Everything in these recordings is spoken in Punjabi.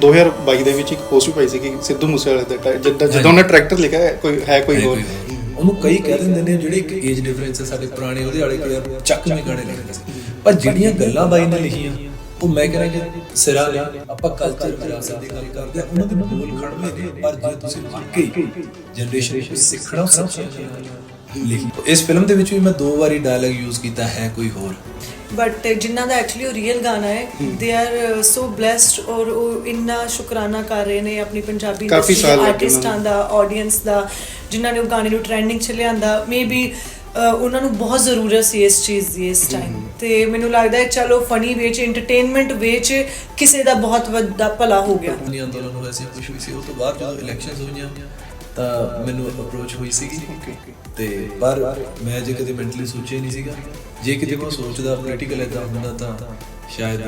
2022 ਦੇ ਵਿੱਚ ਇੱਕ ਪੋਸਟ ਵੀ ਪਾਈ ਸੀ ਕਿ ਸਿੱਧੂ ਮੂਸੇਵਾਲੇ ਦਾ ਜਿੱਦਾਂ ਜਦੋਂ ਉਹਨੇ ਟਰੈਕਟਰ ਲਿਖਿਆ ਹੈ, ਕੋਈ ਹੈ ਕੋਈ ਹੋਰ। ਉਹਨੂੰ ਕਈ ਕਹਿ ਦਿੰਦੇ ਨੇ ਜਿਹੜੇ ਇੱਕ ਏਜ ਡਿਫਰੈਂਸ ਹੈ ਸਾਡੇ ਪੁਰਾਣੇ ਉਹਦੇ ਵਾਲੇ ਕਿ ਯਾਰ ਚੱਕਵੇਂ ਗਾਣੇ ਲਿਖਦੇ ਸੀ ਪਰ ਜਿਹੜੀਆਂ ਗੱਲਾਂ ਬਾਈ ਨੇ ਲਿਖੀਆਂ ਉਹ ਮੈਂ ਕਹਿੰਦਾ ਜੇ ਸਿਰਾ ਨੇ ਆਪਾਂ ਕਲਚਰ ਵਿਰਾਸਤ ਦੀ ਗੱਲ ਕਰਦੇ ਆ ਉਹਨਾਂ ਦੇ ਬੋਲ ਖੜਵੇਂ ਨੇ ਪਰ ਜੇ ਤੁਸੀਂ ਵਾਕਈ ਜਨਰੇਸ਼ਨ ਨੂੰ ਸਿੱਖਣਾ ਸੱਚੀਆਂ ਗੱਲਾਂ ਲਿਖੀ ਇਸ ਫਿਲਮ ਦੇ ਵਿੱਚ ਵੀ ਮੈਂ ਦੋ ਵਾਰੀ ਡਾਇਲੌਗ ਯੂਜ਼ ਕੀਤਾ ਹੈ ਕੋਈ ਹੋਰ। ਬਟ ਜਿਨ੍ਹਾਂ ਦਾ ਐਕਚੁਅਲੀ ਉਹ ਰੀਅਲ ਗਾਣਾ ਹੈ ਦੇ ਆਰ ਸੋ ਬlesed ਔਰ ਉਹ ਇੰਨਾ ਸ਼ੁਕਰਾਨਾ ਕਰ ਰਹੇ ਨੇ ਆਪਣੀ ਪੰਜਾਬੀ ਆਰਟਿਸਟਾਂ ਦਾ ਆਡੀਅנס ਦਾ ਜਿਨ੍ਹਾਂ ਨੇ ਉਹ ਗਾਣੇ ਨੂੰ ਟ੍ਰੈਂਡਿੰਗ 'ਚ ਲਿਆਂਦਾ। ਮੇਬੀ ਉਹਨਾਂ ਨੂੰ ਬਹੁਤ ਜ਼ਰੂਰਤ ਸੀ ਇਸ ਚੀਜ਼ ਦੀ ਇਸ ਟਾਈਮ ਤੇ ਮੈਨੂੰ ਲੱਗਦਾ ਹੈ ਚਲੋ ਫਨੀ ਵੇ 'ਚ ਐਂਟਰਟੇਨਮੈਂਟ ਵੇ 'ਚ ਕਿਸੇ ਦਾ ਬਹੁਤ ਵੱਡਾ ਭਲਾ ਹੋ ਗਿਆ। ਅੰਦੋਲਨ ਨੂੰ ਵੈਸੇ ਕੁਝ ਵੀ ਸੀ ਉਹ ਤੋਂ ਬਾਅਦ ਜਦੋਂ ਇਲੈਕਸ਼ਨਸ ਹੋਈਆਂ ਤਾਂ ਮੈਨੂੰ ਅਪਰੋਚ ਹੋਈ ਸੀਗੀ। ਤੇ ਪਰ ਮੈਂ ਜੇ ਕਦੇ ਮੈਂਟਲੀ ਸੋਚਿਆ ਹੀ ਨਹੀਂ ਸੀਗਾ। ਜੇ ਕਿਤੇ ਮੈਂ ਸੋਚਦਾ ਪੋਲੀਟੀਕਲ ਇਦਾਂ ਹੁੰਦਾ ਤਾਂ ਸ਼ਾਇਦ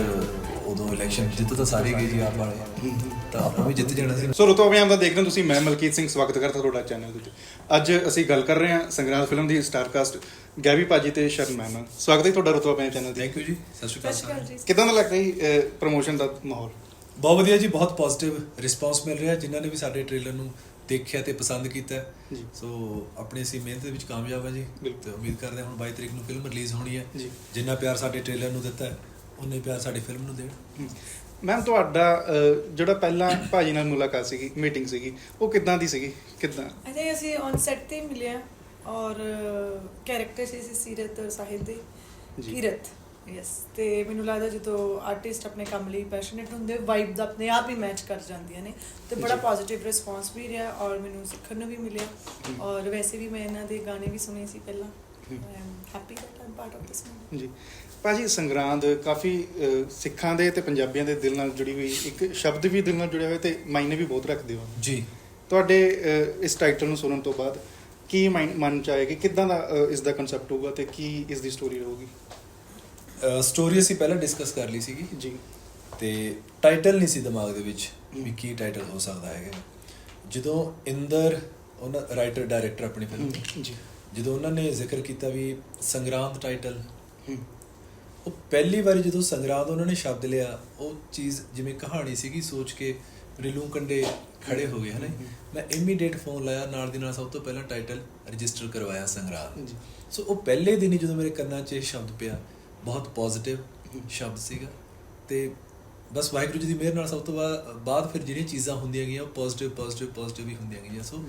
ਉਦੋਂ ਇਲੈਕਸ਼ਨ ਜਿੱਤ ਤਾਂ ਸਾਰੇ ਗਏ ਜੀ ਆਪ ਵਾਲੇ। ਤਾਂ ਆਪਾਂ ਵੀ ਜਿੱਤ ਜਾਣਾ ਸੀ। ਸੋ ਰਤੋ ਅਭਿਆਨ ਦਾ ਦੇਖ ਰਹੇ ਤੁਸੀਂ। ਮੈਂ ਮਲਕੀਤ ਸਿੰਘ ਸਵਾਗਤ ਕਰਦਾ ਤੁਹਾਡਾ ਚੈਨਲ ਦੇ ਉੱਤੇ। ਅੱਜ ਅਸੀਂ ਗੱਲ ਕਰ ਰਹੇ ਹਾਂ ਸੰਗਰਾਂਦ ਫਿਲਮ ਦੀ ਸਟਾਰ ਕਾਸਟ ਗੈਬੀ ਭਾਜੀ ਤੇ ਸ਼ਰਨ ਮੈਮ ਸਵਾਗਤ ਹੈ ਤੁਹਾਡਾ ਰਤੋ ਅਭਿਆਨ ਚੈਨਲ ਤੇ। Thank you ji. ਸਤਿ ਸ਼੍ਰੀ ਅਕਾਲ ਜੀ। ਕਿਦਾਂ ਦਾ ਲੱਗ ਰਿਹਾ ਪ੍ਰੋਮੋਸ਼ਨ ਦਾ ਮਾਹੌਲ? ਬਹੁਤ ਵਧੀਆ ਜੀ ਬਹੁਤ ਪੋਜ਼ਿਟਿਵ ਰਿਸਪਾਂਸ ਮਿਲ ਰਿਹਾ। ਜਿਨ੍ਹਾਂ ਨੇ ਵੀ ਸਾਡੇ ਟ੍ਰੇਲਰ ਨੂੰ ਦੇਖਿਆ ਤੇ ਪਸੰਦ ਕੀਤਾ। ਸੋ ਆਪਣੀ ਅਸੀਂ ਮਿਹਨਤ ਦੇ ਵਿੱਚ ਕਾਮਯਾਬ ਹਾਂ ਜੀ। ਤੇ ਉਮੀਦ ਕਰਦੇ ਹਾਂ ਹੁਣ 22 ਤਰੀਕ ਨੂੰ ਫਿਲਮ ਰਿਲੀਜ਼ ਹੋਣੀ ਹੈ। ਜਿੰਨਾ ਪਿਆਰ ਸਾਡੇ ਟ੍ਰੇਲਰ ਨੂੰ ਦਿੱਤਾ ਹੈ ਉਨੇ ਪਿਆਰ ਸਾਡੀ ਫਿਲਮ ਨੂੰ ਦੇਣ। ਮੈਮ ਤੁਹਾਡਾ ਜਿਹੜਾ ਪਹਿਲਾਂ ਭਾਜੀ ਨਾਲ ਮੁਲਾਕਾਤ ਸੀਗੀ ਮੀਟਿੰਗ ਸੀਗੀ ਉਹ ਕਿੱਦਾਂ ਦੀ ਸੀਗੀ? ਕਿੱਦਾਂ? ਆਈ ਥਿੰਕ ਅਸੀਂ ਔਨ ਸੈਟ ਤੇ ਹੀ ਮਿਲੇ ਹਾਂ ਔਰ ਕੈਰੈਕਟਰ ਸੀ ਸੀਰਤ ਔਰ ਸਾਹਿਲ ਦੇ। ਜੀ। ਕੀਰਤ। ਯੈਸ ਤੇ ਮੈਨੂੰ ਲੱਗਦਾ ਜਦੋਂ ਆਰਟਿਸਟ ਆਪਣੇ ਕੰਮ ਲਈ ਪੈਸ਼ਨੇਟ ਹੁੰਦੇ ਵਾਈਬ ਦਾ ਆਪਣੇ ਆਪ ਹੀ ਮੈਚ ਕਰ ਜਾਂਦੀਆਂ ਨੇ। ਤੇ ਬੜਾ। ਪੋਜ਼ਿਟਿਵ ਰਿਸਪਾਂਸ ਵੀ ਰਿਹਾ ਔਰ ਮੈਨੂੰ ਸਿੱਖਣ ਨੂੰ ਵੀ ਮਿਲਿਆ। ਔਰ ਵੈਸੇ ਵੀ ਮੈਂ ਇਹਨਾਂ ਦੇ ਗਾਣੇ ਵੀ ਸੁਣੇ ਸੀ ਪਹਿਲਾਂ। I am happy that I'm part of this movie ji. ਭਾਜੀ ਸੰਗਰਾਂਦ ਕਾਫੀ ਸਿੱਖਾਂ ਦੇ ਤੇ ਪੰਜਾਬੀਆਂ ਦੇ ਦਿਲ ਨਾਲ ਜੁੜੀ ਹੋਈ ਇੱਕ ਸ਼ਬਦ ਵੀ ਦਿਲ ਨਾਲ ਜੁੜਿਆ ਹੋਇਆ ਤੇ ਮਾਇਨੇ ਵੀ ਬਹੁਤ ਰੱਖਦੇ ਹੋ। ਜੀ। ਤੁਹਾਡੇ ਇਸ ਟਾਈਟਲ ਨੂੰ ਸੁਣਨ ਤੋਂ ਬਾਅਦ ਕੀ ਮਨ ਚ ਕਿੱਦਾਂ ਦਾ ਇਸ ਦਾ ਕਨਸੈਪਟ ਹੋਊਗਾ ਤੇ ਕੀ ਇਸ ਦੀ ਸਟੋਰੀ ਰਹੂਗੀ? ਸਟੋਰੀ ਅਸੀਂ ਪਹਿਲਾਂ ਡਿਸਕਸ ਕਰ ਲਈ ਸੀਗੀ। ਜੀ। ਤੇ ਟਾਈਟਲ ਨਹੀਂ ਸੀ ਦਿਮਾਗ ਦੇ ਵਿੱਚ ਵੀ ਕੀ ਟਾਈਟਲ ਹੋ ਸਕਦਾ ਹੈਗਾ। ਜਦੋਂ ਇੰਦਰ ਉਹਨਾਂ ਰਾਈਟਰ ਡਾਇਰੈਕਟਰ ਆਪਣੀ ਫਿਲਮ ਜੀ। ਜਦੋਂ ਉਹਨਾਂ ਨੇ ਜ਼ਿਕਰ ਕੀਤਾ ਵੀ ਸੰਗਰਾਂਦ ਟਾਈਟਲ ਉਹ ਪਹਿਲੀ ਵਾਰੀ ਜਦੋਂ ਸੰਗਰਾਂਦ ਉਹਨਾਂ ਨੇ ਸ਼ਬਦ ਲਿਆ ਉਹ ਚੀਜ਼ ਜਿਵੇਂ ਕਹਾਣੀ ਸੀਗੀ ਸੋਚ ਕੇ ਰਿਲੂ ਕੰਡੇ ਖੜੇ ਹੋ ਗਏ ਹਨਾ। ਮੈਂ ਇਮੀਡੀਏਟ ਫੋਨ ਲਾਇਆ ਨਾਲ ਦੀ ਨਾਲ ਸਭ ਤੋਂ ਪਹਿਲਾਂ ਟਾਈਟਲ ਰਜਿਸਟਰ ਕਰਵਾਇਆ ਸੰਗਰਾਂਦ। ਜੀ। ਸੋ ਉਹ ਪਹਿਲੇ ਦਿਨ ਹੀ ਜਦੋਂ ਮੇਰੇ ਕੰਨਾਂ 'ਚ ਇਹ ਸ਼ਬਦ ਪਿਆ ਬਹੁਤ ਪੋਜ਼ਿਟਿਵ ਸ਼ਬਦ ਸੀਗਾ। ਤੇ ਬਸ ਵਾਹਿਗੁਰੂ ਜੀ ਦੀ ਮਿਹਰ ਨਾਲ ਸਭ ਤੋਂ ਬਾ- ਬਾਅਦ ਫਿਰ ਜਿਹੜੀਆਂ ਚੀਜ਼ਾਂ ਹੁੰਦੀਆਂ ਗਈਆਂ, ਉਹ ਪੋਜ਼ਿਟਿਵ ਪੋਜ਼ਿਟਿਵ ਪੋਜ਼ਿਟਿਵ ਹੀ ਹੁੰਦੀਆਂ ਗਈਆਂ। ਸੋ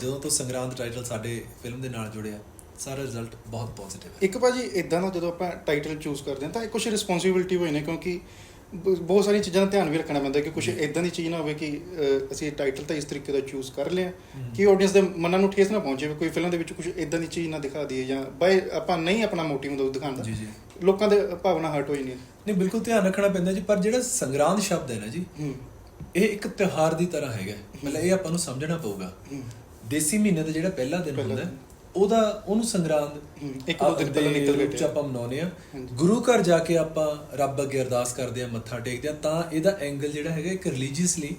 ਜਦੋਂ ਤੋਂ ਸੰਗਰਾਂਦ ਟਾਈਟਲ ਸਾਡੇ ਫਿਲਮ ਦੇ ਨਾਲ ਜੁੜਿਆ, ਸਾਰਾ ਰਿਜ਼ਲਟ ਬਹੁਤ ਪੋਜ਼ਿਟਿਵ ਹੈ। ਇੱਕ ਭਾਜੀ ਇਦਾਂ ਦਾ ਜਦੋਂ ਆਪਾਂ ਟਾਈਟਲ ਚੂਜ਼ ਕਰਦੇ ਹਾਂ, ਤਾਂ ਇਹ ਕੁਝ ਰਿਸਪੌਂਸਿਬਿਲਟੀ ਹੋਈ ਨੇ ਕਿਉਂਕਿ ਬਹੁਤ ਸਾਰੀਆਂ ਚੀਜ਼ਾਂ ਦਾ ਧਿਆਨ ਵੀ ਰੱਖਣਾ ਪੈਂਦਾ ਕਿ ਕੁਝ ਇਦਾਂ ਦੀ ਚੀਜ਼ ਨਾ ਹੋਵੇ ਕਿ ਅਸੀਂ ਟਾਈਟਲ ਤਾਂ ਇਸ ਤਰੀਕੇ ਦਾ ਚੂਜ਼ ਕਰ ਲਿਆ। ਕਿ ਆਡੀਅנס ਦੇ ਮਨਾਂ ਨੂੰ ਠੇਸ ਨਾ ਪਹੁੰਚੇ ਕੋਈ ਫਿਲਮ ਦੇ ਵਿੱਚ ਕੁਝ ਇਦਾਂ ਦੀ ਚੀਜ਼ ਨਾ ਦਿਖਾ ਦਈਏ ਜਾਂ ਬਾਈ ਆਪਾਂ ਨਹੀਂ ਆਪਣਾ ਮੋਟਿਵ ਹੁੰਦਾ ਉਹ ਦਿਖਾਉਣ ਦਾ ਜੀ ਜੀ। ਲੋਕਾਂ ਦੇ ਭਾਵਨਾ ਹਰਟ ਹੋਈ ਨਹੀਂ ਨਹੀਂ ਬਿਲਕੁਲ ਧਿਆਨ ਰੱਖਣਾ ਪੈਂਦਾ ਜੀ ਪਰ ਜਿਹੜਾ ਸੰਗਰਾਂਦ ਸ਼ਬਦ ਹੈ ਨਾ ਜੀ ਇਹ ਇੱਕ ਤਿਉਹਾਰ ਦੀ ਤਰ੍ਹਾਂ ਹੈਗਾ ਮਤਲਬ ਇਹ ਆਪਾਂ ਨੂੰ ਸਮਝਣਾ ਪਊਗਾ। ਦੇਸੀ ਮਹੀਨੇ ਦਾ ਜਿਹੜਾ ਪਹਿਲਾ ਦਿਨ ਹੁੰਦਾ। ਉਹਦਾ ਉਹਨੂੰ ਸੰਗਰਾਂਦ ਇੱਕ ਦੋ ਦਿਨ ਪਹਿਲਾਂ ਨਿਕਲ ਬੈਠੇ ਆਪਾਂ ਮਨਾਉਂਦੇ ਆ। ਗੁਰੂ ਘਰ ਜਾ ਕੇ ਆਪਾਂ ਰੱਬ ਅੱਗੇ ਅਰਦਾਸ ਕਰਦੇ ਆ ਮੱਥਾ ਟੇਕਦੇ ਆ ਤਾਂ ਇਹਦਾ ਐਂਗਲ ਜਿਹੜਾ ਹੈਗਾ ਇੱਕ ਰਿਲੀਜੀਅਸਲੀ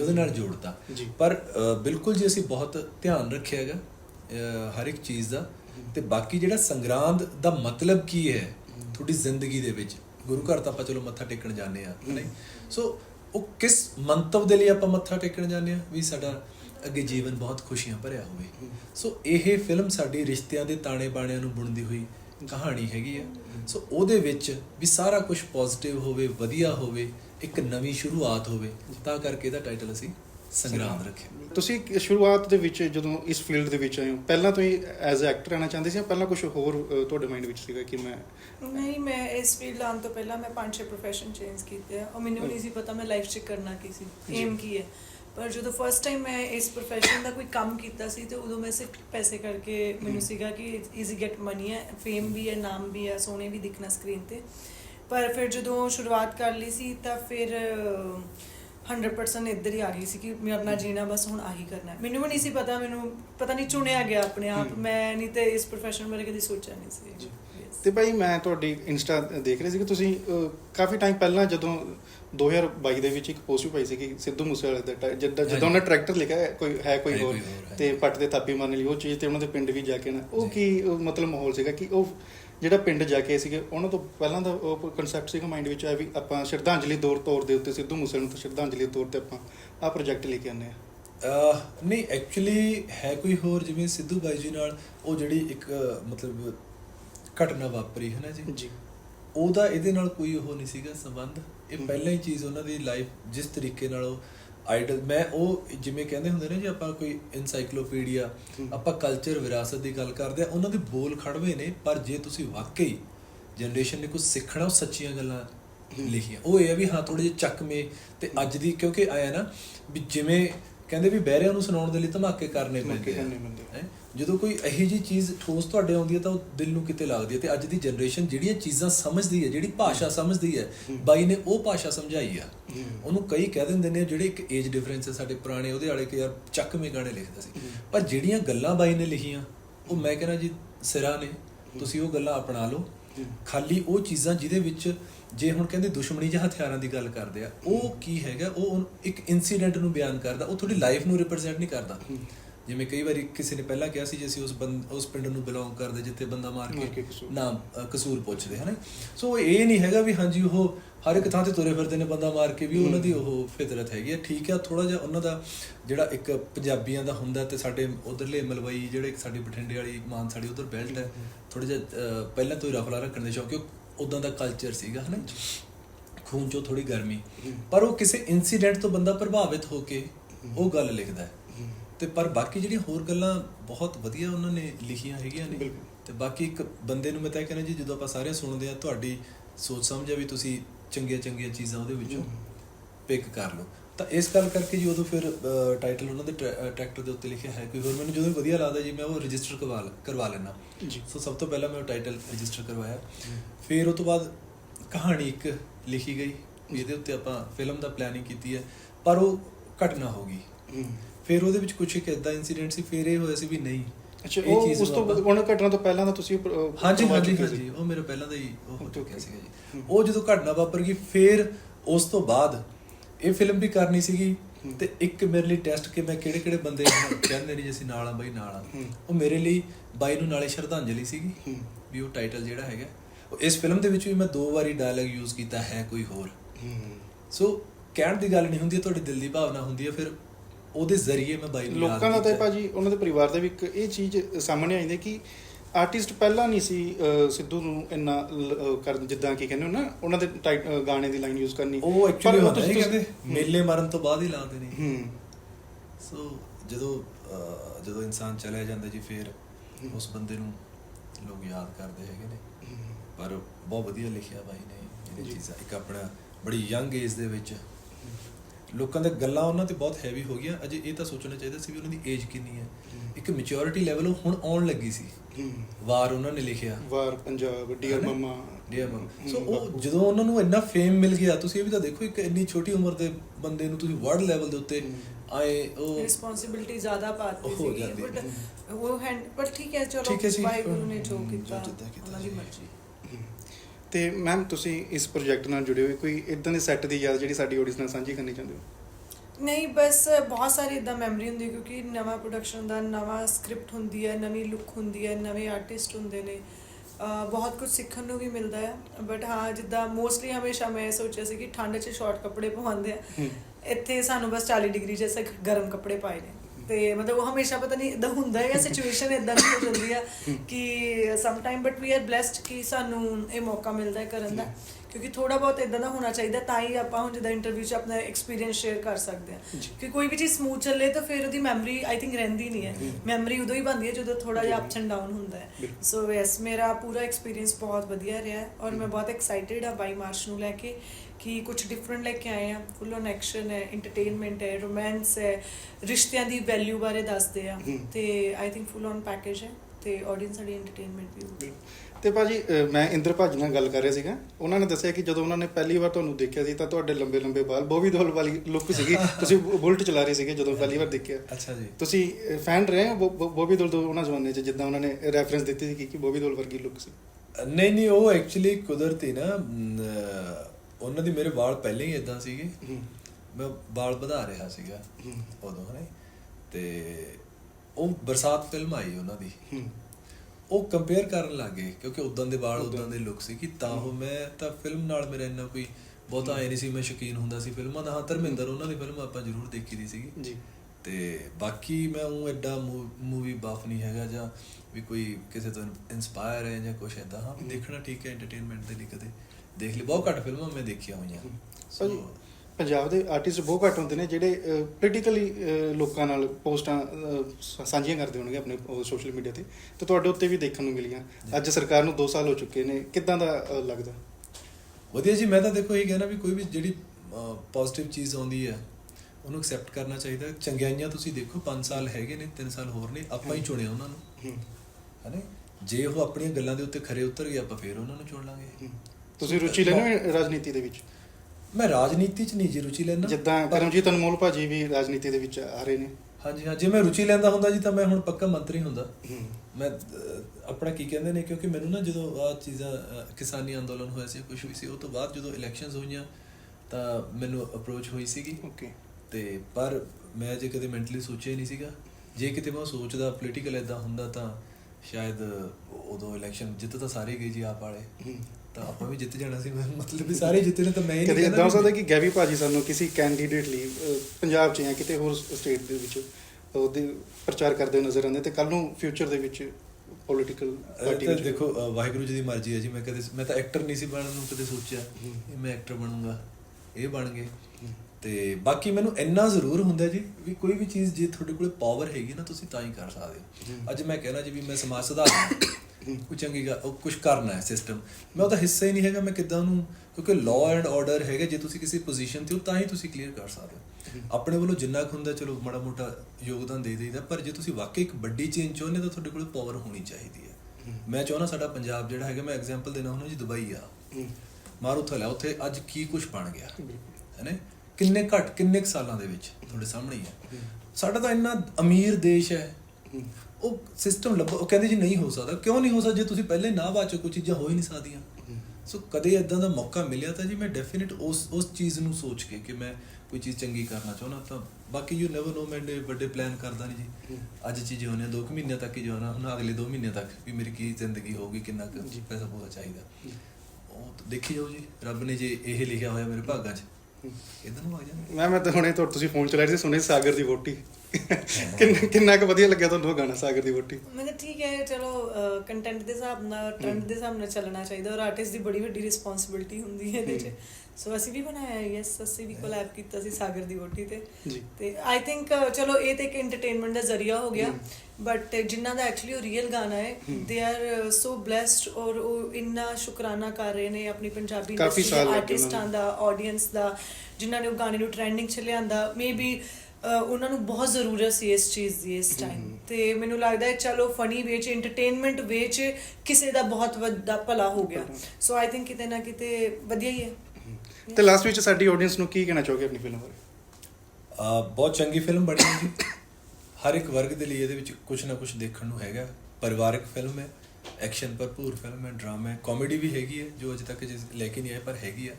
ਉਹਦੇ ਨਾਲ ਜੋੜਦਾ। ਪਰ ਬਿਲਕੁਲ ਜੀ ਅਸੀਂ ਬਹੁਤ ਧਿਆਨ ਰੱਖਿਆ ਹੈਗਾ ਅ, ਹਰ ਇੱਕ ਚੀਜ਼ ਦਾ। ਤੇ ਬਾਕੀ ਜਿਹੜਾ ਸੰਗਰਾਂਦ ਦਾ ਮਤਲਬ ਕੀ ਹੈ ਤੁਹਾਡੀ ਜ਼ਿੰਦਗੀ ਦੇ ਵਿੱਚ? ਗੁਰੂ ਘਰ ਤਾਂ ਆਪਾਂ ਚਲੋ ਮੱਥਾ ਟੇਕਣ ਜਾਂਦੇ ਆ ਨਹੀਂ? ਸੋ ਉਹ ਕਿਸ ਮੰਤਵ ਦੇ ਲਈ ਆਪਾਂ ਮੱਥਾ ਟੇਕਣ ਜਾਂਦੇ ਆ ਵੀ ਸਾਡਾ ਅੱਗੇ ਜੀਵਨ ਬਹੁਤ ਖੁਸ਼ੀਆਂ ਭਰਿਆ ਹੋਵੇ। ਸੋ ਇਹ ਫਿਲਮ ਸਾਡੀ ਰਿਸ਼ਤਿਆਂ ਦੇ ਤਾਣੇ ਬਾਣਿਆਂ ਨੂੰ ਬੁਣਦੀ ਹੋਈ ਕਹਾਣੀ ਹੈਗੀ ਆ। ਸੋ ਉਹਦੇ ਵਿੱਚ ਵੀ ਸਾਰਾ ਕੁਝ ਪੋਜ਼ਿਟਿਵ ਹੋਵੇ ਵਧੀਆ ਹੋਵੇ ਇੱਕ ਨਵੀਂ ਸ਼ੁਰੂਆਤ ਹੋਵੇ ਤਾਂ ਕਰਕੇ ਇਹਦਾ ਟਾਈਟਲ ਅਸੀਂ ਸੰਗਰਾਮ ਰੱਖਿਆ। ਤੁਸੀਂ ਸ਼ੁਰੂਆਤ ਦੇ ਵਿੱਚ ਜਦੋਂ ਇਸ ਫੀਲਡ ਦੇ ਵਿੱਚ ਆਏ ਹੋ ਪਹਿਲਾਂ ਤੋਂ ਹੀ ਐਜ਼ ਅ ਐਕਟਰ ਆਣਾ ਚਾਹੁੰਦੇ ਸੀ ਜਾਂ ਪਹਿਲਾਂ ਕੁਝ ਹੋਰ ਤੁਹਾਡੇ ਮਾਈਂਡ ਵਿੱਚ ਸੀਗਾ ਕਿ ਮੈਂ ਨਹੀਂ ਮੈਂ ਇਸ ਫੀਲਡ ਆਉਣ ਤੋਂ ਪਹਿਲਾਂ ਮੈਂ ਪੰਜ ਛੇ ਪ੍ਰੋਫੈਸ਼ਨ ਚੇਂਜ ਕੀਤੇ ਆ। ਔਰ ਮੈਨੂੰ ਨਹੀਂ ਸੀ ਪਤਾ ਮੈਂ ਲਾਈਫ 'ਚ ਕਰਨਾ ਕੀ ਸੀ। ਏਮ ਕੀ ਹੈ। ਪਰ ਜਦੋਂ ਫਸਟ ਟਾਈਮ ਮੈਂ ਇਸ ਪ੍ਰੋਫੈਸ਼ਨ ਦਾ ਕੋਈ ਕੰਮ ਕੀਤਾ ਸੀ ਤੇ ਉਦੋਂ ਮੈਂ ਸਿਰਫ ਪੈਸੇ ਕਰਕੇ ਮੈਨੂੰ ਸੀਗਾ ਕਿ ਈਜ਼ੀ ਗੈਟ ਮਨੀ ਹੈ ਫੇਮ ਵੀ ਹੈ ਨਾਮ ਵੀ ਹੈ ਸੋਹਣੇ ਵੀ ਦਿਖਣਾ ਸਕਰੀਨ ਤੇ। ਪਰ ਫਿਰ ਜਦੋਂ ਸ਼ੁਰੂਆਤ ਕਰ ਲਈ ਸੀ ਤਾਂ ਫਿਰ ਅਹ, 100% ਇੱਧਰ ਹੀ ਆ ਗਈ ਸੀ ਕਿ ਮੈਂ ਆਪਣਾ ਜੀਣਾ ਬਸ ਹੁਣ ਆਹੀ ਕਰਨਾ ਹੈ। ਮੈਨੂੰ ਵੀ ਨਹੀਂ ਸੀ ਪਤਾ ਮੈਨੂੰ ਪਤਾ ਨਹੀਂ ਚੁਣਿਆ ਗਿਆ ਆਪਣੇ ਆਪ। ਮੈਂ ਨਹੀਂ ਤੇ ਇਸ ਪ੍ਰੋਫੈਸ਼ਨ ਬਾਰੇ ਕਦੀ ਸੋਚਿਆ ਨਹੀਂ ਸੀ. ਤੇ ਭਾਈ ਮੈਂ ਤੁਹਾਡੀ ਇੰਸਟਾ ਦੇਖ ਰਹੀ ਸੀ ਕਿ ਤੁਸੀਂ ਕਾਫੀ ਟਾਈਮ ਪਹਿਲਾਂ ਜਦੋਂ 2022 ਦੇ ਵਿੱਚ ਇੱਕ ਪੋਸਟ ਵੀ ਪਾਈ ਸੀ ਕਿ ਸਿੱਧੂ ਮੂਸੇਵਾਲੇ ਦਾ ਜਿੱਦਾਂ ਜਦੋਂ ਉਹਨੇ ਟਰੈਕਟਰ ਲਿਖਿਆ ਕੋਈ ਹੈ ਕੋਈ ਹੋਰ। ਤੇ ਪੱਟ ਦੇ ਥਾਪੀ ਮਾਰਨ ਲਈ ਉਹ ਚੀਜ਼ ਤੇ ਉਹਨਾਂ ਦੇ ਪਿੰਡ ਵੀ ਜਾ ਕੇ ਨਾ ਉਹ। ਕੀ ਮਤਲਬ ਮਾਹੌਲ ਸੀਗਾ ਕਿ ਉਹ ਜਿਹੜਾ ਪਿੰਡ ਜਾ ਕੇ ਸੀਗੇ ਉਹਨਾਂ ਤੋਂ ਪਹਿਲਾਂ ਦਾ ਉਹ ਕਨਸੈਪਟ ਸੀਗਾ ਮਾਈਂਡ ਵਿੱਚ ਆਇਆ ਵੀ ਆਪਾਂ ਸ਼ਰਧਾਂਜਲੀ ਦੌਰ ਤੌਰ ਦੇ ਉੱਤੇ ਸਿੱਧੂ ਮੂਸੇ ਨੂੰ ਤਾਂ ਸ਼ਰਧਾਂਜਲੀ ਤੌਰ ਤੇ ਆਪਾਂ ਆਹ ਪ੍ਰੋਜੈਕਟ ਲੈ ਕੇ ਆਨੇ ਆ ਨਹੀਂ ਐਕਚੁਅਲੀ ਹੈ ਕੋਈ ਹੋਰ ਜਿਵੇਂ ਸਿੱਧੂ ਬਾਈ ਜੀ ਨਾਲ ਉਹ ਜਿਹੜੀ ਇੱਕ ਮਤਲਬ ਘਟਨਾ ਵਾਪਰੀ ਹੈ ਨਾ ਜੀ ਜੀ ਉਹਦਾ ਇਹਦੇ ਨਾਲ ਕੋਈ ਉਹ ਨਹੀਂ ਸੀਗਾ ਸੰਬੰਧ ਇਹ। ਪਹਿਲਾਂ ਹੀ ਚੀਜ਼ ਉਹਨਾਂ ਦੀ ਲਾਈਫ ਜਿਸ ਤਰੀਕੇ ਨਾਲ ਉਹ ਆਈਡਲ ਮੈਂ ਉਹ ਜਿਵੇਂ ਕਹਿੰਦੇ ਹੁੰਦੇ ਨੇ ਜੀ ਆਪਾਂ ਕੋਈ ਇਨਸਾਈਕਲੋਪੀਡੀਆ ਹਮ। ਆਪਾਂ ਕਲਚਰ ਵਿਰਾਸਤ ਦੀ ਗੱਲ ਕਰਦੇ ਆ ਉਹਨਾਂ ਦੇ ਬੋਲ ਖੜਵੇਂ ਨੇ ਪਰ ਜੇ ਤੁਸੀਂ ਵਾਕਈ ਜਨਰੇਸ਼ਨ ਨੇ ਕੁਝ ਸਿੱਖਣਾ ਉਹ ਸੱਚੀਆਂ ਗੱਲਾਂ। ਲਿਖੀਆਂ ਉਹ ਇਹ ਆ ਵੀ ਹਾਂ ਥੋੜੇ ਜਿਹੇ ਚੱਕਵੇਂ ਤੇ ਅੱਜ ਦੀ ਕਿਉਂਕਿ ਆਇਆ ਨਾ ਵੀ ਜਿਵੇਂ ਕਹਿੰਦੇ ਵੀ ਬਹਿਰਿਆਂ ਨੂੰ ਸੁਣਾਉਣ ਦੇ ਲਈ ਧਮਾਕੇ ਕਰਨੇ ਪੈਂਦੇ। ਹੈਂ? ਜਦੋਂ ਕੋਈ ਇਹੀ ਜੀ ਚੀਜ਼ ਠੋਸ ਤੁਹਾਡੇ ਆਉਂਦੀ ਹੈ ਤਾਂ ਉਹ ਦਿਲ ਨੂੰ ਕਿਤੇ ਲੱਗਦੀ ਹੈ ਤੇ ਅੱਜ ਦੀ ਜਨਰੇਸ਼ਨ ਜਿਹੜੀਆਂ ਚੀਜ਼ਾਂ ਸਮਝਦੀ ਹੈ ਜਿਹੜੀ ਭਾਸ਼ਾ ਸਮਝਦੀ ਹੈ। ਬਾਈ ਨੇ ਉਹ ਭਾਸ਼ਾ ਸਮਝਾਈ ਆ। ਉਹਨੂੰ ਕਈ ਕਹਿ ਦਿੰਦੇ ਨੇ ਜਿਹੜੇ ਇੱਕ ਏਜ ਡਿਫਰੈਂਸ ਹੈ ਸਾਡੇ ਪੁਰਾਣੇ ਉਹਦੇ ਵਾਲੇ ਕਿ ਯਾਰ ਚੱਕਵੇਂ ਗਾਣੇ ਲਿਖਦਾ ਸੀ। ਪਰ ਜਿਹੜੀਆਂ ਗੱਲਾਂ ਬਾਈ ਨੇ ਲਿਖੀਆਂ ਉਹ ਮੈਂ ਕਹਿੰਦਾ ਜੀ ਸਿਰਾ ਨੇ ਤੁਸੀਂ ਉਹ ਗੱਲਾਂ ਅਪਣਾ ਲਓ। ਖਾਲੀ ਉਹ ਚੀਜ਼ਾਂ ਜਿਹਦੇ ਵਿੱਚ ਜੇ ਹੁਣ ਕਹਿੰਦੇ ਦੁਸ਼ਮਣੀ ਜਾਂ ਹਥਿਆਰਾਂ ਦੀ ਗੱਲ ਕਰਦੇ ਆ ਉਹ ਕੀ ਹੈਗਾ? ਉਹ ਇੱਕ ਇਨਸੀਡੈਂਟ ਨੂੰ ਬਿਆਨ ਕਰਦਾ ਉਹ ਤੁਹਾਡੀ ਲਾਈਫ ਨੂੰ ਰਿਪਰੈਜ਼ੈਂਟ ਨਹੀਂ ਕਰਦਾ। ਜਿਵੇਂ ਕਈ ਵਾਰੀ ਕਿਸੇ ਨੇ ਪਹਿਲਾਂ ਕਿਹਾ ਸੀ ਜੇ ਅਸੀਂ ਉਸ ਬੰਦ ਉਸ ਪਿੰਡ ਨੂੰ ਬਿਲੋਂਗ ਕਰਦੇ ਜਿੱਥੇ ਬੰਦਾ ਮਾਰ ਕੇ। ਨਾਮ ਕਸੂਰ ਪੁੱਛਦੇ ਹਨ? ਸੋ ਇਹ ਨਹੀਂ ਹੈਗਾ ਵੀ ਹਾਂਜੀ ਉਹ ਹਰ ਇੱਕ ਥਾਂ ਤੇ ਤੁਰੇ ਫਿਰਦੇ ਨੇ ਬੰਦਾ ਮਾਰ ਕੇ ਵੀ ਉਹ ਉਹਨਾਂ ਦੀ ਉਹ ਫਿਤਰਤ ਹੈਗੀ ਹੈ ਠੀਕ ਹੈ ਥੋੜਾ ਜਿਹਾ ਉਹਨਾਂ ਦਾ ਜਿਹੜਾ ਇੱਕ ਪੰਜਾਬੀਆਂ ਦਾ ਹੁੰਦਾ ਤੇ ਸਾਡੇ ਉਧਰਲੇ ਮਲਵਈ ਜਿਹੜੇ ਸਾਡੀ ਬਠਿੰਡੇ ਵਾਲੀ ਮਾਨਸਾੜੀ ਉਧਰ ਬੈਲਟ ਹੈ ਥੋੜਾ ਜਿਹਾ ਪਹਿਲਾਂ ਤੋਂ ਹੀ ਰਫਲਾ ਰੱਖਣ ਦੇ ਸ਼ੌਕ ਉਦਾਂ ਦਾ ਕਲਚਰ ਸੀਗਾ ਹਨਾ ਖੂਨ ਚੋਂ ਥੋੜੀ ਗਰਮੀ। ਪਰ ਉਹ ਕਿਸੇ ਇਨਸੀਡੈਂਟ ਤੋਂ ਬੰਦਾ ਪ੍ਰਭਾਵਿਤ ਹੋ ਕੇ ਉਹ ਗੱਲ ਲਿਖਦਾ ਹੈ। ਤੇ ਪਰ ਬਾਕੀ ਜਿਹੜੀਆਂ ਹੋਰ ਗੱਲਾਂ ਬਹੁਤ ਵਧੀਆ ਉਹਨਾਂ ਨੇ ਲਿਖੀਆਂ ਹੈਗੀਆਂ ਨੇ। ਤੇ ਬਾਕੀ ਇੱਕ ਬੰਦੇ ਨੂੰ ਮੈਂ ਤਾਂ ਕਹਿੰਦਾ ਜੀ ਜਦੋਂ ਆਪਾਂ ਸਾਰੇ ਸੁਣਦੇ ਆ ਤੁਹਾਡੀ ਸੋਚ ਸਮਝ ਆ ਵੀ ਤੁਸੀਂ ਚੰਗੀਆਂ ਚੰਗੀਆਂ ਚੀਜ਼ਾਂ ਉਹਦੇ ਵਿੱਚੋਂ। ਪਿਕ ਕਰ ਲਓ ਤਾਂ ਇਸ ਗੱਲ ਕਰਕੇ ਜੀ ਉਦੋਂ ਫਿਰ ਟਾਈਟਲ ਉਹਨਾਂ ਦੇ ਟਰੈਕਟਰ ਦੇ ਉੱਤੇ ਲਿਖਿਆ ਹੈ ਕੋਈ ਹੋਰ ਮੈਨੂੰ ਜਦੋਂ ਵਧੀਆ ਲੱਗਦਾ ਜੀ ਮੈਂ ਉਹ ਰਜਿਸਟਰ ਕਰਵਾ ਕਰਵਾ ਲੈਣਾ ਜੀ ਸੋ ਸਭ ਤੋਂ ਪਹਿਲਾਂ ਮੈਂ ਉਹ ਟਾਈਟਲ ਰਜਿਸਟਰ ਕਰਵਾਇਆ ਫਿਰ ਉਹ ਤੋਂ ਬਾਅਦ ਕਹਾਣੀ ਇੱਕ ਲਿਖੀ ਗਈ ਵੀ ਇਹਦੇ ਉੱਤੇ ਆਪਾਂ ਫਿਲਮ ਦਾ ਪਲੈਨਿੰਗ ਕੀਤੀ ਹੈ ਪਰ ਉਹ ਘਟਨਾ ਹੋ ਗਈ। ਫਿਰ ਉਹਦੇ ਵਿੱਚ ਕੁਝ ਇੱਕ ਇਦਾਂ ਇਨਸੀਡੈਂਟ ਸੀ ਫਿਰ ਇਹ ਹੋਇਆ ਸੀ ਵੀ ਨਹੀਂ ਅੱਛਾ ਉਹ ਉਸ ਤੋਂ ਉਹਨਾਂ ਘਟਨਾ ਤੋਂ ਪਹਿਲਾਂ ਤਾਂ ਤੁਸੀਂ ਹਾਂਜੀ ਹਾਂਜੀ। ਹਾਂਜੀ ਉਹ ਮੇਰਾ ਪਹਿਲਾਂ ਦਾ ਹੀ ਉਹ ਹੋ ਚੁੱਕਿਆ. ਸੀਗਾ ਜੀ। ਉਹ ਜਦੋਂ ਘਟਨਾ ਵਾਪਰ ਗਈ ਫਿਰ ਉਸ ਤੋਂ ਬਾਅਦ ਇਹ ਫਿਲਮ ਵੀ ਕਰਨੀ ਸੀਗੀ। ਤੇ ਇੱਕ ਮੇਰੇ ਲਈ ਟੈਸਟ ਕਿ ਮੈਂ ਕਿਹੜੇ ਕਿਹੜੇ ਬੰਦੇ ਨੂੰ ਕਹਿੰਦੇ ਨਹੀਂ ਜੀ ਅਸੀਂ ਨਾਲ ਆ ਬਾਈ ਨਾਲ ਆ। ਉਹ ਮੇਰੇ ਲਈ ਬਾਈ ਨੂੰ ਨਾਲੇ ਸ਼ਰਧਾਂਜਲੀ ਸੀਗੀ। ਵੀ ਉਹ ਟਾਈਟਲ ਜਿਹੜਾ ਹੈਗਾ ਉਹ ਇਸ ਫਿਲਮ ਦੇ ਵਿੱਚ ਵੀ ਮੈਂ ਦੋ ਵਾਰੀ ਡਾਇਲੌਗ ਯੂਜ਼ ਕੀਤਾ ਹੈ ਕੋਈ ਹੋਰ। ਸੋ ਕਹਿਣ ਦੀ ਗੱਲ ਨਹੀਂ ਹੁੰਦੀ ਤੁਹਾਡੀ ਦਿਲ ਦੀ ਭਾਵਨਾ ਹੁੰਦੀ ਹੈ ਫਿਰ ਉਹਦੇ ਜ਼ਰੀਏ ਮੈਂ ਬਾਈ ਨੂੰ ਲੋਕਾਂ ਦਾ ਤਾਂ। ਭਾਜੀ ਉਹਨਾਂ ਦੇ ਪਰਿਵਾਰ ਦਾ ਵੀ ਇੱਕ ਇਹ ਚੀਜ਼ ਸਾਹਮਣੇ ਆਈਂਦੀ ਕਿ ਆਰਟਿਸਟ ਪਹਿਲਾਂ ਨਹੀਂ ਸੀ ਅਹ, ਸਿੱਧੂ ਨੂੰ ਇੰਨਾ ਲ- ਅਹ, ਕਰਨ ਜਿੱਦਾਂ ਕੀ ਕਹਿੰਦੇ ਹੋ ਨਾ ਉਹਨਾਂ ਦੇ ਟਾਈਟ- ਅਹ, ਗਾਣੇ ਦੀ ਲਾਈਨ ਯੂਜ਼ ਕਰਨੀ ਉਹ ਐਕਚੁਅਲੀ ਹੁੰਦਾ ਤੁਸੀਂ- ਨਹੀਂ ਕਹਿੰਦੇ। ਮੇਲੇ ਮਰਨ ਤੋਂ ਬਾਅਦ ਹੀ ਲਾਉਂਦੇ ਨੇ ਹੂੰ ਸੋ ਜਦੋਂ ਅਹ, ਜਦੋਂ ਇਨਸਾਨ ਚਲਾ ਜਾਂਦਾ ਜੀ ਫਿਰ। ਉਸ ਬੰਦੇ ਨੂੰ ਲੋਕ ਯਾਦ ਕਰਦੇ ਹੈਗੇ ਨੇ ਹੂੰ। ਪਰ ਬਹੁਤ ਵਧੀਆ ਲਿਖਿਆ ਬਾਈ ਨੇ ਇਹ। ਚੀਜ਼ਾਂ ਇੱਕ ਆਪਣਾ ਬੜੀ ਯੰਗ ਏਜ ਦੇ ਵਿੱਚ ਲੋਕਾਂ ਦੇ ਗੱਲਾਂ ਉਹਨਾਂ ਤੇ ਬਹੁਤ ਹੈਵੀ ਹੋ ਗਈਆਂ ਅਜੇ ਇਹ ਤਾਂ ਸੋਚਣਾ ਚਾਹੀਦਾ ਸੀ ਵੀ ਉਹਨਾਂ ਦੀ ਏਜ ਕਿੰਨੀ ਹੈ ਇੱਕ ਮੈਚੁਰਿਟੀ ਲੈਵਲ ਉਹ ਹੁਣ ਆਉਣ ਲੱਗੀ ਸੀ। ਵਾਰ ਉਹਨਾਂ ਨੇ ਲਿਖਿਆ ਵਾਰ Punjab dear? Mama dear mom so ਉਹ। ਜਦੋਂ ਉਹਨਾਂ ਨੂੰ ਇੰਨਾ ਫੇਮ ਮਿਲ ਗਿਆ ਤੁਸੀਂ ਇਹ ਵੀ ਤਾਂ ਦੇਖੋ ਇੱਕ ਇੰਨੀ ਛੋਟੀ ਉਮਰ ਦੇ ਬੰਦੇ ਨੂੰ ਤੁਸੀਂ ਵਰਲਡ ਲੈਵਲ ਦੇ ਉੱਤੇ। ਆਏ ਉਹ ਰਿਸਪੌਂਸਿਬਿਲਟੀ ਜ਼ਿਆਦਾ ਪਾਤੀ ਸੀ ਬਟ। ਉਹ ਹੈਂਡ ਪਰ ਠੀਕ ਹੈ ਚਲੋ ਠੀਕ ਹੈ ਜੀ। ਵਾਹਿਗੁਰੂ ਨੇ ਜੋ ਕੀਤਾ ਉਹਨਾਂ ਦੀ। ਮਰਜ਼ੀ। ਤੇ ਮੈਮ ਤੁਸੀਂ ਇਸ ਪ੍ਰੋਜੈਕਟ ਨਾਲ ਜੁੜੇ ਹੋਏ ਕੋਈ ਇਦਾਂ ਦੇ ਸੈੱਟ ਦੀ ਯਾਦ ਜਿਹੜੀ ਸਾਡੀ ਆਡੀਅנס ਨਾਲ ਸਾਂਝੀ ਕਰਨੀ ਚਾਹੁੰਦੇ ਹੋ? ਨਹੀਂ ਬਸ ਬਹੁਤ ਸਾਰੀ ਇਦਾਂ ਮੈਮਰੀ ਹੁੰਦੀ ਹੈ ਕਿਉਂਕਿ ਨਵਾਂ ਪ੍ਰੋਡਕਸ਼ਨ ਦਾ ਨਵਾਂ ਸਕ੍ਰਿਪਟ ਹੁੰਦੀ ਹੈ ਨਵੀਂ ਲੁੱਕ ਹੁੰਦੀ ਹੈ ਨਵੇਂ ਆਰਟਿਸਟ ਹੁੰਦੇ ਨੇ। ਬਹੁਤ ਕੁਝ ਸਿੱਖਣ ਨੂੰ ਵੀ ਮਿਲਦਾ ਹੈ। ਬਟ ਹਾਂ ਜਿੱਦਾਂ ਮੋਸਟਲੀ ਹਮੇਸ਼ਾ ਮੈਂ ਸੋਚਿਆ ਸੀ ਕਿ ਠੰਡ 'ਚ ਸ਼ਾਰਟ ਕੱਪੜੇ ਪਵਾਉਂਦੇ ਆ। ਇੱਥੇ ਸਾਨੂੰ ਬਸ 40 ਡਿਗਰੀ ਜੈਸੇ ਗਰਮ ਕੱਪੜੇ ਪਾਏ ਨੇ। ਤੇ ਮਤਲਬ ਉਹ ਹਮੇਸ਼ਾ ਪਤਾ ਨਹੀਂ ਇਦਾਂ ਹੁੰਦਾ ਹੈ ਜਾਂ ਸਿਚੁਏਸ਼ਨ ਇਦਾਂ ਦੀ ਹੋ ਜਾਂਦੀ ਆ ਕਿ some time but we are blessed ਕਿ ਸਾਨੂੰ ਇਹ ਮੌਕਾ ਮਿਲਦਾ ਹੈ ਕਰਨ ਦਾ। ਕਿਉਂਕਿ ਥੋੜਾ ਬਹੁਤ ਇਦਾਂ ਦਾ ਹੋਣਾ ਚਾਹੀਦਾ ਤਾਂ ਹੀ ਆਪਾਂ ਹੁਣ ਜਿੱਦਾਂ ਇੰਟਰਵਿਊ 'ਚ ਆਪਣਾ ਐਕਸਪੀਰੀਅੰਸ ਸ਼ੇਅਰ ਕਰ ਸਕਦੇ ਹਾਂ। ਕਿ ਕੋਈ ਵੀ ਚੀਜ਼ ਸਮੂਥ ਚੱਲੇ ਤਾਂ ਫਿਰ ਉਹਦੀ ਮੈਮਰੀ ਆਈ ਥਿੰਕ ਰਹਿੰਦੀ ਨਹੀਂ ਹੈ। ਮੈਮਰੀ ਉਦੋਂ ਹੀ ਬਣਦੀ ਹੈ ਜਦੋਂ ਥੋੜਾ ਜਿਹਾ ਅਪਸ ਐਂਡ ਡਾਊਨ ਹੁੰਦਾ ਹੈ। ਸੋ ਯੈਸ ਮੇਰਾ ਪੂਰਾ ਐਕਸਪੀਰੀਅੰਸ ਬਹੁਤ ਵਧੀਆ ਰਿਹਾ ਹੈ ਔਰ ਮੈਂ ਬਹੁਤ ਐਕਸਾਈਟਿਡ ਆ 22 ਮਾਰਚ ਨੂੰ ਲੈ ਕੇ ਕਿ ਕੁਝ ਡਿਫਰੈਂਟ ਲੈ ਕੇ ਆਏ ਆ। ਫੁੱਲ ਔਨ ਐਕਸ਼ਨ ਹੈ ਐਂਟਰਟੇਨਮੈਂਟ ਹੈ ਰੋਮਾਂਸ ਹੈ ਰਿਸ਼ਤਿਆਂ ਦੀ ਵੈਲਿਊ ਬਾਰੇ ਦੱਸਦੇ ਆ। ਤੇ I think full on package ਹੈ ਤੇ ਆਡੀਅנס ਸਾਡੀ ਐਂਟਰਟੇਨਮੈਂਟ ਵੀ ਹੋਊਗੀ। ਤੇ ਭਾਜੀ ਮੈਂ ਇੰਦਰ ਭਾਜੀ ਨਾਲ ਗੱਲ ਕਰ ਰਿਹਾ ਸੀਗਾ। ਉਹਨਾਂ ਨੇ ਦੱਸਿਆ ਕਿ ਜਦੋਂ ਉਹਨਾਂ ਨੇ ਪਹਿਲੀ ਵਾਰ ਤੁਹਾਨੂੰ ਦੇਖਿਆ ਸੀ ਤਾਂ ਤੁਹਾਡੇ ਲੰਬੇ ਲੰਬੇ ਵਾਲ ਬੋਬੀ ਦੋਲ ਵਾਲੀ ਲੁੱਕ ਸੀਗੀ। ਤੁਸੀਂ ਬੁਲਟ ਚਲਾ ਰਹੇ ਸੀਗੇ ਜਦੋਂ ਪਹਿਲੀ ਵਾਰ ਦੇਖਿਆ। ਅੱਛਾ ਜੀ। ਤੁਸੀਂ ਫੈਨ ਰਹੇ ਹੋ ਬੋਬੀ ਦੋਲ ਤੋਂ ਉਹਨਾਂ ਜ਼ਮਾਨੇ 'ਚ ਜਿੱਦਾਂ ਉਹਨਾਂ ਨੇ ਰੈਫਰੈਂਸ ਦਿੱਤੀ ਸੀ ਕਿ- ਕਿ ਬੋਬੀ ਦੋਲ ਵਰਗੀ ਲੁੱਕ ਸੀ? ਨਹੀਂ ਨਹੀਂ ਉਹ ਐਕਚੁਅਲੀ ਕੁਦਰਤੀ ਨਾ ਉਹਨਾਂ ਦੀ ਮੇਰੇ ਵਾਲ ਪਹਿਲੇ ਹੀ ਇਦਾਂ ਸੀਗੇ। ਮੈਂ ਵਾਲ ਵਧਾ ਰਿਹਾ ਸੀਗਾ ਉਦੋਂ ਹਨੇ ਤੇ ਉਹ ਬਰਸਾਤ ਫਿਲਮ ਆਈ ਉਹਨਾਂ ਦੀ। ਉਹ ਕੰਪੇਅਰ ਕਰਨ ਲੱਗੇ ਕਿਉਂਕਿ ਉਦਾਂ ਦੇ ਵਾਲ ਉੱਦਾਂ ਦੇ ਲੁੱਕ ਸੀ ਕਿ ਤਾਂ ਉਹ ਮੈਂ ਤਾਂ ਫਿਲਮ ਨਾਲ ਮੇਰਾ ਇੰਨਾ ਕੋਈ ਬਹੁਤਾ ਆਏ ਨਹੀਂ ਸੀ ਮੈਂ ਸ਼ੌਕੀਨ ਹੁੰਦਾ ਸੀ ਫਿਲਮਾਂ ਦਾ। ਹਾਂ ਧਰਮਿੰਦਰ ਉਹਨਾਂ ਦੀ ਫਿਲਮ ਆਪਾਂ ਜ਼ਰੂਰ ਦੇਖੀ ਦੀ ਸੀਗੀ। ਜੀ। ਤੇ ਬਾਕੀ ਮੈਂ ਉਹ ਐਡਾ ਮੂਵੀ ਬਾਫ ਨਹੀਂ ਹੈਗਾ ਜਾਂ ਵੀ ਕੋਈ ਕਿਸੇ ਤੋਂ ਇਨਸਪਾਇਰ ਹੈ ਜਾਂ ਕੁਛ ਐਦਾ ਹਾਂ ਦੇਖਣਾ ਠੀਕ ਹੈ ਐਂਟਰਟੇਨਮੈਂਟ ਦੇ ਲਈ ਕਦੇ। ਦੇਖ ਲਈ ਬਹੁਤ ਘੱਟ ਫਿਲਮਾਂ ਮੈਂ ਦੇਖੀਆਂ ਹੋਈਆਂ। ਸੋ ਜੀ ਪੰਜਾਬ ਦੇ ਆਰਟਿਸਟ ਬਹੁਤ ਘੱਟ ਹੁੰਦੇ ਨੇ ਜਿਹੜੇ ਪੋਲੀਟੀਕਲੀ ਲੋਕਾਂ ਨਾਲ ਪੋਸਟਾਂ ਸਾਂਝੀਆਂ ਕਰਦੇ ਹੋਣਗੇ ਆਪਣੇ ਸੋਸ਼ਲ ਮੀਡੀਆ ਤੇ। ਤੇ ਤੁਹਾਡੇ ਉੱਤੇ ਵੀ ਦੇਖਣ ਨੂੰ ਮਿਲੀਆਂ। ਅੱਜ ਸਰਕਾਰ ਨੂੰ 2 ਸਾਲ ਹੋ ਚੁੱਕੇ ਨੇ। ਕਿੱਦਾਂ ਦਾ ਲੱਗਦਾ? ਵਧੀਆ ਜੀ ਮੈਂ ਤਾਂ ਦੇਖੋ ਇਹ ਕਹਿਣਾ ਵੀ ਕੋਈ ਵੀ ਜਿਹੜੀ ਪੋਜ਼ਿਟਿਵ ਚੀਜ਼ ਆਉਂਦੀ ਹੈ ਉਹਨੂੰ ਐਕਸੈਪਟ ਕਰਨਾ ਚਾਹੀਦਾ। ਚੰਗਿਆਈਆਂ ਤੁਸੀਂ ਦੇਖੋ 5 ਸਾਲ ਹੈਗੇ ਨੇ 3 ਸਾਲ ਹੋਰ ਨੇ ਆਪਾਂ ਹੀ ਚੁਣਿਆ ਉਹਨਾਂ ਨੂੰ। ਹੂੰ, ਹਨੇ? ਜੇ ਉਹ ਆਪਣੀਆਂ ਗੱਲਾਂ ਦੇ ਉੱਤੇ ਖਰੇ ਉਤਰ ਗਏ ਆਪਾਂ ਫੇਰ ਉਹਨਾਂ ਨੂੰ ਚੁਣ ਲਾਂਗੇ। ਤੁਸੀਂ ਰੁਚੀ ਲੈਣਾ ਰਾਜਨੀਤੀ ਦੇ ਵਿੱਚ? ਮੈਂ ਰਾਜਨੀਤੀ 'ਚ ਨਹੀਂ ਜੀ ਰੁਚੀ ਲੈਣਾ ਜਿੱਦਾਂ ਕਰਮਜੀਤ ਅਨਮੋਲ ਭਾਜੀ ਵੀ ਰਾਜਨੀਤੀ ਦੇ ਵਿੱਚ ਆ ਰਹੇ ਨੇ। ਹਾਂਜੀ ਹਾਂ ਜੇ ਮੈਂ ਰੁਚੀ ਲੈਂਦਾ ਹੁੰਦਾ ਜੀ ਤਾਂ ਮੈਂ ਹੁਣ ਪੱਕਾ ਮੰਤਰੀ ਹੁੰਦਾ। ਮੈਂ ਆਪਣਾ ਕੀ ਕਹਿੰਦੇ ਨੇ ਕਿਉਂਕਿ ਮੈਨੂੰ ਨਾ ਜਦੋਂ ਆ ਚੀਜ਼ਾਂ ਕਿਸਾਨੀ ਅੰਦੋਲਨ ਹੋਇਆ ਸੀ ਕੁਝ ਵੀ ਸੀ ਉਹ ਤੋਂ ਬਾਅਦ ਜਦੋਂ ਇਲੈਕਸ਼ਨਸ ਹੋਈਆਂ ਤਾਂ ਮੈਨੂੰ ਅਪਰੋਚ ਹੋਈ ਸੀਗੀ। ਓਕੇ ਤੇ ਪਰ ਮੈਂ ਜੇ ਕਦੇ ਮੈਂਟਲੀ ਸੋਚਿਆ ਹੀ ਨਹੀਂ ਸੀਗਾ। ਜੇ ਕਿਤੇ ਮੈਂ ਸੋਚਦਾ ਪੋਲੀਟੀਕਲ ਇਦਾਂ ਹੁੰਦਾ ਤਾਂ ਸ਼ਾਇਦ ਉਦੋਂ ਇਲੈਕਸ਼ਨ ਜਿੱਤ ਤਾਂ ਸਾਰੇ ਗਏ ਜੀ ਆਪ ਵਾਲੇ। ਤਾਂ ਆਪਾਂ ਵੀ ਜਿੱਤ ਜਾਣਾ ਸੀ। ਮੈਂ- ਮਤਲਬ ਵੀ ਸਾਰੇ ਜਿੱਤੇ ਨੇ ਤਾਂ ਮੈਂ ਹੀ ਕਦੇ ਨਹੀਂ ਇਦਾਂ ਹੋ ਸਕਦਾ ਕਿ ਗੈਵੀ ਭਾਜੀ ਸਾਨੂੰ ਕਿਸੇ ਕੈਂਡੀਡੇਟ ਲਈ ਪੰਜਾਬ 'ਚ ਜਾਂ ਕਿਤੇ ਹੋਰ ਸਟੇਟ ਦੇ ਵਿੱਚ ਉਹਦੇ ਪ੍ਰਚਾਰ ਕਰਦੇ ਨਜ਼ਰ ਆਉਂਦੇ ਤੇ ਕੱਲ ਨੂੰ ਫਿਊਚਰ ਦੇ ਵਿੱਚ ਪੋਲੀਟੀਕਲ ਪਾਰਟੀ ਵਿੱਚ ਦੇਖੋ ਵਾਹਿਗੁਰੂ ਜੀ ਦੀ ਮਰਜ਼ੀ ਹੈ ਜੀ। ਮੈਂ ਕਦੇ ਮੈਂ ਤਾਂ ਐਕਟਰ ਨਹੀਂ ਸੀ ਬਣਨ ਨੂੰ ਕਦੇ ਸੋਚਿਆ ਮੈਂ ਐਕਟਰ ਬਣੂੰਗਾ। ਇਹ ਬਣ ਗਏ। ਤੇ ਬਾਕੀ ਮੈਨੂੰ ਇੰਨਾ ਜ਼ਰੂਰ ਹੁੰਦਾ ਜੀ ਵੀ ਕੋਈ ਵੀ ਚੀਜ਼ ਜੇ ਤੁਹਾਡੇ ਕੋਲ ਪਾਵਰ ਹੈਗੀ ਨਾ ਤੁਸੀਂ ਤਾਂ ਹੀ ਕਰ ਸਕਦੇ ਹੋ। ਹੂੰ। ਅੱਜ ਮੈਂ ਕਹਿਣਾ ਜੀ ਵੀ ਮੈਂ ਸਮਾਜ ਸੁਧਾਰ ਕੋਈ ਚੰਗੀ ਗੱਲ ਕੁਝ ਕਰਨਾ ਹੈ ਸਿਸਟਮ ਮੈਂ ਉਹਦਾ ਹਿੱਸਾ ਹੀ ਨਹੀਂ ਹੈਗਾ ਮੈਂ ਕਿੱਦਾਂ ਉਹਨੂੰ ਕਿਉਂਕਿ ਲਾਅ ਐਂਡ ਆਰਡਰ ਹੈਗਾ ਜੇ ਤੁਸੀਂ ਕਿਸੇ ਪੋਜੀਸ਼ਨ ਤੇ ਹੋ ਤਾਂ ਹੀ ਤੁਸੀਂ ਕਲੀਅਰ ਕਰ ਸਕਦੇ ਹੋ। ਆਪਣੇ ਵੱਲੋਂ ਜਿੰਨਾ ਕੁ ਹੁੰਦਾ ਚਲੋ ਮਾੜਾ ਮੋਟਾ ਯੋਗਦਾਨ ਦੇ ਦੇਈਦਾ ਪਰ ਜੇ ਤੁਸੀਂ ਵਾਕਈ ਇੱਕ ਵੱਡੀ ਚੇਂਜ ਚਾਹੁੰਦੇ ਤਾਂ ਤੁਹਾਡੇ ਕੋਲ ਪਾਵਰ ਹੋਣੀ ਚਾਹੀਦੀ ਹੈ। ਮੈਂ ਚਾਹੁੰਦਾ ਸਾਡਾ ਪੰਜਾਬ ਜਿਹੜਾ ਹੈਗਾ ਮੈਂ ਐਗਜ਼ਾਮਪਲ ਦੇਣਾ ਹੁੰਦਾ ਜੀ ਦੁਬਈ ਆ। ਮਾਰੂਥਲ ਆ ਉੱਥੇ ਅੱਜ ਕੀ ਕੁਝ ਬਣ ਗਿਆ। ਹੈਨੇ? ਕਿੰਨੇ ਘੱਟ ਕਿੰਨੇ ਸਾਲਾਂ ਦੇ ਵਿੱਚ ਤੁਹਾਡੇ ਸਾਹਮਣੇ ਹੀ ਹੈ। ਸਾਡਾ ਤਾਂ ਇੰਨਾ ਅਮੀਰ ਦੇਸ਼ ਹੂੰ। ਉਹ ਸਿਸਟਮ ਲੱਭ ਉਹ ਕਹਿੰਦੇ ਜੀ ਨਹੀਂ ਹੋ ਸਕਦਾ। ਕਿਉਂ ਨਹੀਂ ਹੋ ਸਕਦਾ? ਜੇ ਤੁਸੀਂ ਪਹਿਲੇ ਨਾ ਬਾਚੋ ਕੋਈ ਚੀਜ਼ਾਂ ਹੋ ਹੀ ਨਹੀਂ ਸਕਦੀਆਂ। ਸੋ ਕਦੇ ਇਦਾਂ ਦਾ ਮੌਕਾ ਮਿਲਿਆ ਤਾਂ ਜੀ ਮੈਂ ਡੈਫੀਨਿਟ ਉਸ ਉਸ ਚੀਜ਼ ਨੂੰ ਸੋਚ ਕੇ ਕਿ ਮੈਂ ਕੋਈ ਚੀਜ਼ ਚੰਗੀ ਕਰਨਾ ਚਾਹੁੰਦਾ ਤਾਂ ਬਾਕੀ ਯੂ ਨੈਵਰ ਨੋ ਮੈਂ ਵੱਡੇ ਪਲਾਨ ਕਰਦਾ ਨਹੀਂ ਜੀ। ਅੱਜ ਚੀਜ਼ ਜਿਉਣੇ 2 ਮਹੀਨੇ ਤੱਕ ਹੀ ਜਿਉਣਾ ਹੁਣ ਅਗਲੇ 2 ਮਹੀਨੇ ਤੱਕ ਵੀ ਮੇਰੀ ਕੀ ਜ਼ਿੰਦਗੀ ਹੋਊਗੀ ਕਿੰਨਾ ਕੁ ਜੀ। ਪੈਸਾ ਪੂਰਾ ਚਾਹੀਦਾ। ਉਹ ਤਾਂ ਦੇਖੀ ਜਾਓ ਜੀ ਰੱਬ ਨੇ ਜੇ ਇਹ ਲਿਖਿਆ ਹੋਇਆ ਮੇਰੇ ਭਾਗਾਂ 'ਚ ਇਦਾਂ ਨੂੰ ਆ ਜਾਣਾ ਮੈਂ ਮੈਂ ਤਾਂ ਹੁਣੇ ਤੁਸੀਂ ਫੋਨ ਚਲਾ ਰਹੇ ਸੀ ਸੁਣੇ ਸਾਗਰ ਦੀ ਵੋਟੀ ਕਿੰਨਾ ਕਿੰਨਾ ਕੁ ਵਧੀਆ ਲੱਗਿਆ ਤੁਹਾਨੂੰ ਉਹ ਗਾਣਾ ਸਾਗਰ ਦੀ ਵੋਟੀ ਮੈਂ ਕਿਹਾ ਠੀਕ ਹੈ ਚਲੋ ਕੰਟੈਂਟ ਦੇ ਹਿਸਾਬ ਨਾਲ ਟ੍ਰੈਂਡ ਦੇ ਹਿਸਾਬ ਨਾਲ ਚੱਲਣਾ ਚਾਹੀਦਾ ਔਰ ਆਰਟਿਸਟ ਦੀ ਬੜੀ ਵੱਡੀ ਰਿਸਪੌਂਸਿਬਿਲਟੀ ਹੁੰਦੀ ਹੈ ਇਹਦੇ 'ਚ। ਸੋ ਅਸੀਂ ਵੀ ਬਣਾਇਆ ਯੈਸ ਅਸੀਂ ਵੀ ਕੋਲੈਬ ਕੀਤਾ ਸੀ ਸਾਗਰ ਦੀ ਵੋਟੀ ਤੇ। ਤੇ ਆਈ ਥਿੰਕ ਚਲੋ ਇਹ ਤੇ ਇੱਕ ਐਂਟਰਟੇਨਮੈਂਟ ਦਾ ਜ਼ਰੀਆ ਹੋ ਗਿਆ ਬਟ ਜਿਨ੍ਹਾਂ ਦਾ ਐਕਚੁਅਲੀ ਉਹ ਰੀਅਲ ਗਾਣਾ ਹੈ ਦੇ ਆਰ ਸੋ ਬlesed ਔਰ ਉਹ ਇੰਨਾ ਸ਼ੁਕਰਾਨਾ ਕਰ ਰਹੇ ਨੇ ਆਪਣੀ ਪੰਜਾਬੀ ਆਰਟਿਸਟਾਂ ਦਾ ਆਡੀਅנס ਦਾ ਜਿਨ੍ਹਾਂ ਨੇ ਉਹ ਗਾਣੇ ਨੂੰ ਟ੍ਰੈਂਡਿੰਗ 'ਚ ਲਿਆਂਦਾ। ਮੇਬੀ ਉਹਨਾਂ ਨੂੰ ਬਹੁਤ ਜ਼ਰੂਰਤ ਸੀ ਇਸ ਚੀਜ਼ ਦੀ ਇਸ ਟਾਈਮ ਤੇ ਮੈਨੂੰ ਲੱਗਦਾ ਹੈ ਚਲੋ ਫਨੀ ਵੇਚ ਐਂਟਰਟੇਨਮੈਂਟ ਵੇਚ ਕਿਸੇ ਦਾ ਬਹੁਤ ਵੱਡਾ ਭਲਾ ਹੋ ਗਿਆ। ਸੋ ਆਈ ਥਿੰਕ ਕਿਤੇ ਨਾ ਕਿਤੇ ਵਧੀਆ ਹੀ ਹੈ। ਤੇ ਲਾਸਟ ਵਿੱਚ ਸਾਡੀ ਆਡੀਅנס ਨੂੰ ਕੀ ਕਹਿਣਾ ਚਾਹੋਗੇ ਆਪਣੀ ਫਿਲਮ ਬਾਰੇ? ਆ ਬਹੁਤ ਚੰਗੀ ਫਿਲਮ ਬਣੀ ਹੈ ਜੀ। ਹਰ ਇੱਕ ਵਰਗ ਦੇ ਲਈ ਇਹਦੇ ਵਿੱਚ ਕੁਝ ਨਾ ਕੁਝ ਦੇਖਣ ਨੂੰ ਹੈਗਾ। ਪਰਿਵਾਰਕ ਫਿਲਮ ਹੈ। ਐਕਸ਼ਨ ਭਰਪੂਰ ਫਿਲਮ ਹੈ ਡਰਾਮਾ ਹੈ ਕਾਮੇਡੀ ਵੀ ਹੈਗੀ ਹੈ ਜੋ ਅਜੇ ਤੱਕ ਜਿਸ ਲੈ ਕੇ ਨਹੀਂ ਆਏ ਪਰ ਹੈਗੀ ਆ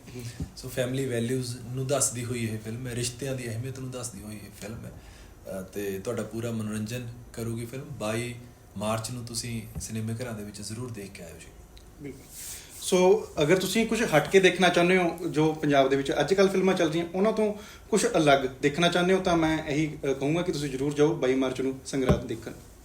ਸੋ ਫੈਮਿਲੀ ਵੈਲਿਊਜ਼ ਨੂੰ ਦੱਸਦੀ ਹੋਈ ਇਹ ਫਿਲਮ ਹੈ ਰਿਸ਼ਤਿਆਂ ਦੀ ਅਹਿਮੀਅਤ ਨੂੰ ਦੱਸਦੀ ਹੋਈ ਇਹ ਫਿਲਮ ਹੈ ਅ, ਤੇ ਤੁਹਾਡਾ ਪੂਰਾ ਮਨੋਰੰਜਨ ਕਰੂਗੀ ਫਿਲਮ 22 ਮਾਰਚ ਨੂੰ ਤੁਸੀਂ ਸਿਨੇਮਾ ਘਰਾਂ ਦੇ ਵਿੱਚ ਜ਼ਰੂਰ ਦੇਖ ਕੇ ਆਇਓ ਜੀ ਬਿਲਕੁਲ ਸੋ ਅਗਰ ਤੁਸੀਂ ਕੁਝ ਹਟ ਕੇ ਦੇਖਣਾ ਚਾਹੁੰਦੇ ਹੋ ਜੋ ਪੰਜਾਬ ਦੇ ਵਿੱਚ ਅੱਜ ਕੱਲ ਫਿਲਮਾਂ ਚੱਲ ਰਹੀਆਂ ਉਹਨਾਂ ਤੋਂ ਕੁਝ ਅਲੱਗ ਦੇਖਣਾ ਚਾਹੁੰਦੇ ਹੋ ਤਾਂ ਮੈਂ ਇਹੀ ਕਹੂੰਗਾ ਕਿ ਤੁਸੀਂ ਜਰੂਰ ਜਾਓ 22 ਮਾਰਚ ਨੂੰ ਸੰਗਰਾਮ ਦੇਖਣ